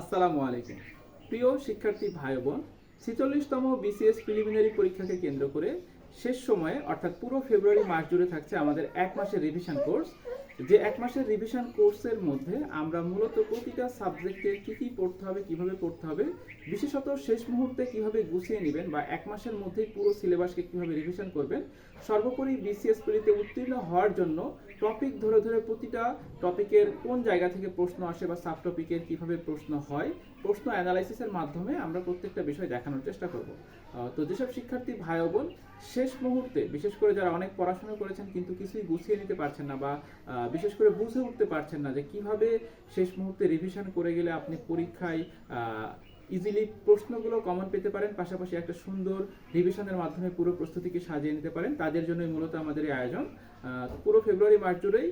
আসসালামু আলাইকুম। প্রিয় শিক্ষার্থী ভাই বোন ছেচল্লিশতম বিসিএস প্রিলিমিনারি পরীক্ষাকে কেন্দ্র করে শেষ সময়ে, অর্থাৎ পুরো ফেব্রুয়ারি মাস জুড়ে থাকছে আমাদের এক মাসের রিভিশন কোর্স যে এক মাসের রিভিশন কোর্সের মধ্যে আমরা মূলত প্রতিটা সাবজেক্টের কী কী পড়তে হবে, কীভাবে পড়তে হবে, বিশেষত শেষ মুহূর্তে কীভাবে গুছিয়ে নেবেন বা এক মাসের মধ্যেই পুরো সিলেবাসকে কীভাবে রিভিশন করবেন, সর্বোপরি বিসিএস প্রিলিতে উত্তীর্ণ হওয়ার জন্য টপিক ধরে ধরে প্রতিটা টপিকের কোন জায়গা থেকে প্রশ্ন আসে বা সাব টপিকের কীভাবে প্রশ্ন হয়, প্রশ্ন অ্যানালাইসিসের মাধ্যমে আমরা প্রত্যেকটা বিষয় দেখানোর চেষ্টা করব। তো যেসব শিক্ষার্থী ভাই বোন শেষ মুহূর্তে, বিশেষ করে যারা অনেক পড়াশোনা করেছেন কিন্তু কিছুই গুছিয়ে নিতে পারছেন না বা বিশেষ করে বুঝে উঠতে পারছেন না যে কীভাবে শেষ মুহূর্তে রিভিশন করে গেলে আপনি পরীক্ষায় ইজিলি প্রশ্নগুলো কমন পেতে পারেন, পাশাপাশি একটা সুন্দর রিভিশনের মাধ্যমে পুরো প্রস্তুতিকে সাজিয়ে নিতে পারেন। তাদের জন্যই মূলত আমাদের এই আয়োজন। পুরো ফেব্রুয়ারি মাস জুড়েই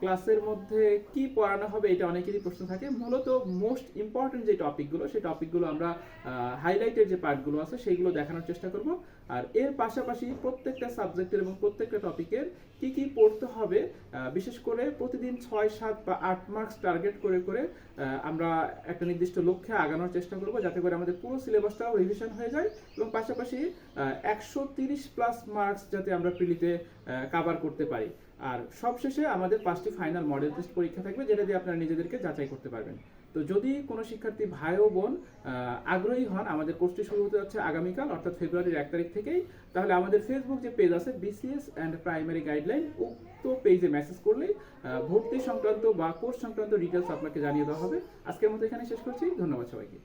ক্লাসের মধ্যে কি পড়ানো হবে এটা অনেকেরই প্রশ্ন থাকে। মূলত মোস্ট ইম্পর্টেন্ট যে টপিকগুলো, সেই টপিকগুলো আমরা হাইলাইটের যে পার্টগুলো আছে, সেইগুলো দেখানোর চেষ্টা করব। আর এর পাশাপাশি প্রত্যেকটা সাবজেক্টের এবং প্রত্যেকটা টপিকের কি কি পড়তে হবে বিশেষ করে প্রতিদিন ছয়, সাত বা আট মার্কস টার্গেট করে করে আমরা একটা নির্দিষ্ট লক্ষ্যে আগানোর চেষ্টা করব যাতে করে আমাদের পুরো সিলেবাসটাও রিভিশন হয়ে যায়। এবং পাশাপাশি একশো তিরিশ প্লাস মার্কস যাতে আমরা প্রিলিতে কাভার করতে পারি। আর সবশেষে আমাদের পাঁচটি ফাইনাল মডেল টেস্ট পরীক্ষা থাকবে, যেটা দিয়ে আপনারা নিজেদেরকে যাচাই করতে পারবেন। তো যদি কোনো শিক্ষার্থী ভাই ও বোন আগ্রহী হন, আমাদের কোর্সটি শুরু হতে যাচ্ছে আগামীকাল, অর্থাৎ ফেব্রুয়ারির এক তারিখ থেকেই, তাহলে আমাদের ফেসবুক যে পেজ আছে বিসিএস অ্যান্ড প্রাইমারি গাইডলাইন উক্ত পেজে মেসেজ করলেই ভর্তি সংক্রান্ত বা কোর্স সংক্রান্ত ডিটেলস আপনাকে জানিয়ে দেওয়া হবে। আজকের মতো এখানে শেষ করছি। ধন্যবাদ সবাইকে।